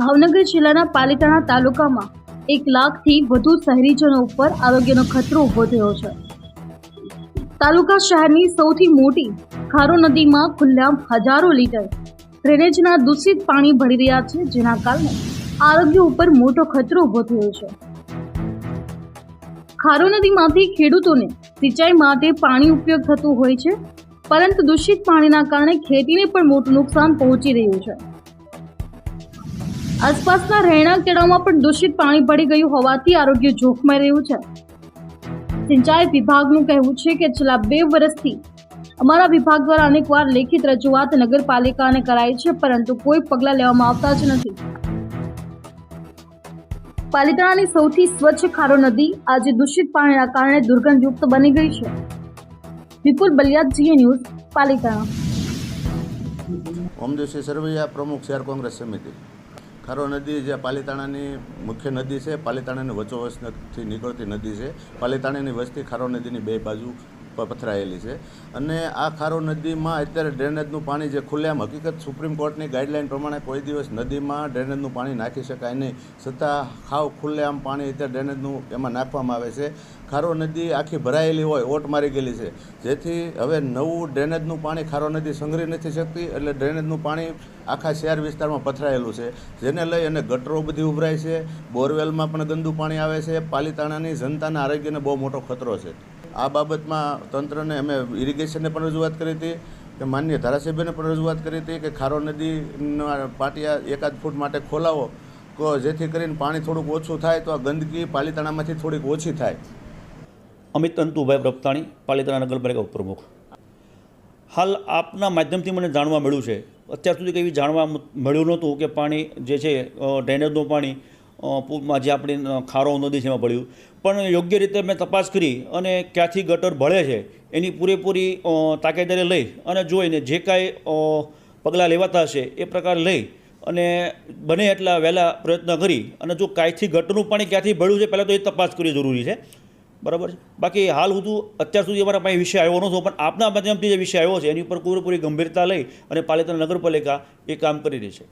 ભાવનગર જિલ્લાના પાલિતાણા તાલુકામાં એક લાખથી વધુ શહેરીજનો ઉપર આરોગ્યનો ખતરો ઊભો થયો છે. તાલુકા શહેરની સૌથી મોટી ખારો નદીમાં ખુલ્લામ હજારો લીટર ડ્રેનેજના દૂષિત પાણી ભળી રહ્યા છે, જેના કારણે આરોગ્ય ઉપર મોટો ખતરો ઊભો થયો છે. ખારો નદીમાંથી ખેડૂતોને સિંચાઈ માટે પાણી ઉપયોગ થતું હોય છે, પરંતુ દૂષિત પાણીના કારણે ખેતીને પણ મોટું નુકસાન પહોંચી રહ્યું છે. આસપાસના રહેણાંક કેળામાં પણ દૂષિત પાણી ભળી ગયું હોવાથી આરોગ્ય જોખમાઈ રહ્યું છે. સિંચાઈ વિભાગનું કહેવું છે કે છેલ્લા બે વર્ષથી અમારા વિભાગ દ્વારા અનેકવાર લેખિત રજૂઆત નગરપાલિકાને કરાઈ છે, પરંતુ કોઈ પગલાં લેવામાં આવતા જ નથી. પાલિતાણાની સૌથી સ્વચ્છ ખારો નદી આજે દૂષિત પાણીના કારણે દુર્ગંધયુક્ત બની ગઈ છે. વિપુલ બલિયાદજીએ ન્યૂઝ, પાલિતાણા. ઓમદેવસિંહ સરવૈયા પ્રમુખ, શહેર કોંગ્રેસ સમિતિ. ખારો નદી જે પાલીતાણાની મુખ્ય નદી છે, પાલીતાણાની વચ્ચોવચથી નીકળતી નદી છે. પાલીતાણાની વસ્તી ખારો નદીની બે બાજુ પથરાયેલી છે. અને આ ખારો નદીમાં અત્યારે ડ્રેનેજનું પાણી જે ખુલ્લેમ હકીકત સુપ્રીમ કોર્ટની ગાઈડલાઈન પ્રમાણે કોઈ દિવસ નદીમાં ડ્રેનેજનું પાણી નાખી શકાય નહીં. છતાં ખાવ ખુલ્લેઆમ પાણી અત્યારે ડ્રેનેજનું એમાં નાખવામાં આવે છે. ખારો નદી આખી ભરાયેલી હોય, ઓટ મારી ગયેલી છે. જેથી હવે નવું ડ્રેનેજનું પાણી ખારો નદી સંગ્રહી નથી શકતી, એટલે ડ્રેનેજનું પાણી આખા શહેર વિસ્તારમાં પથરાયેલું છે. જેને લઈ અને ગટરો બધી ઉભરાય છે. બોરવેલમાં પણ ગંદુ પાણી આવે છે. પાલીતાણાની જનતાના આરોગ્યને બહુ મોટો ખતરો છે. આ બાબતમાં તંત્રને અમે ઇરિગેશનને પણ રજૂઆત કરી હતી, કે માન્ય ધારાસભ્યને પણ રજૂઆત કરી હતી કે ખારો નદીના પાટિયા એકાદ ફૂટ માટે ખોલાવો કો જેથી કરીને પાણી થોડુંક ઓછું થાય તો આ ગંદકી પાલીતાણામાંથી થોડીક ઓછી થાય. અમિત અંતુભાઈ પ્રપતાણી પાલિતાણા નગરપાલિકા ઉપપ્રમુખ. હાલ આપના માધ્યમથી મને જાણવા મળ્યું છે, અત્યાર સુધી કંઈ જાણવા મળ્યું નહોતું કે પાણી જે છે ડ્રેનેજનું પાણી પૂરમાં જે આપણી ખારો નદી છે એમાં ભળ્યું પણ યોગ્ય રીતે મેં તપાસ કરી અને ક્યાંથી ગટર ભળે છે એની પૂરેપૂરી તાકેદારી લઈ અને જોઈને જે કાંઈ પગલાં લેવાતા હશે એ પ્રકાર લઈ અને બને એટલા વહેલા પ્રયત્ન કરી અને જો કાંઈથી ગટરનું પાણી ક્યાંથી ભળ્યું છે પહેલાં તો એ તપાસ કરવી જરૂરી છે. બરાબર છે? બાકી હાલ હું અત્યાર સુધી અમારા પાસે વિષય આવ્યો નહોતો, પણ આપના માધ્યમથી જે વિષય આવ્યો છે એની ઉપર પૂરેપૂરી ગંભીરતા લઈ અને પાલિતાણા નગરપાલિકા એ કામ કરી રહી છે.